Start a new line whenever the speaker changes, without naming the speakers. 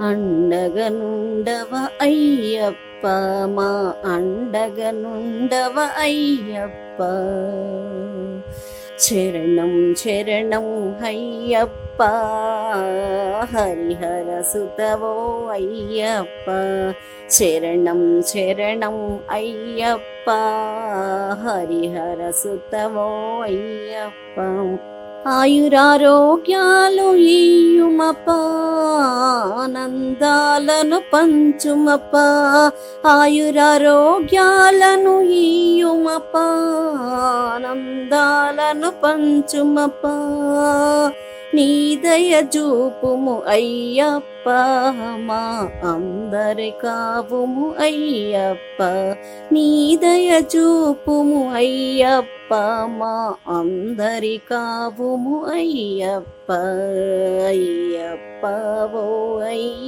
అండగనుండవ అయ్యప్ప మా అండగనుండవ అయ్యప్ప. చరణం చరణం అయ్యప్ప హరిహర సుతవో అయ్యప్ప. చరణం చరణం అయ్యప్ప హరిహర సుతవో అయ్యప్ప. ఆయురారోగ్యాలు ఇయుమప ఆనందాలను పంచుమప ఆయురారోగ్యాలను ఇయుమప ఆనందాలను పంచుమప నీ దయ చూపుము అయ్యప్ప మా అందరి కావుము అయ్యప్ప. నీ దయ చూపుము అయ్యప్ప మా అందరి కావుము అయ్యప్ప. అయ్యప్ప ఓ అయ్య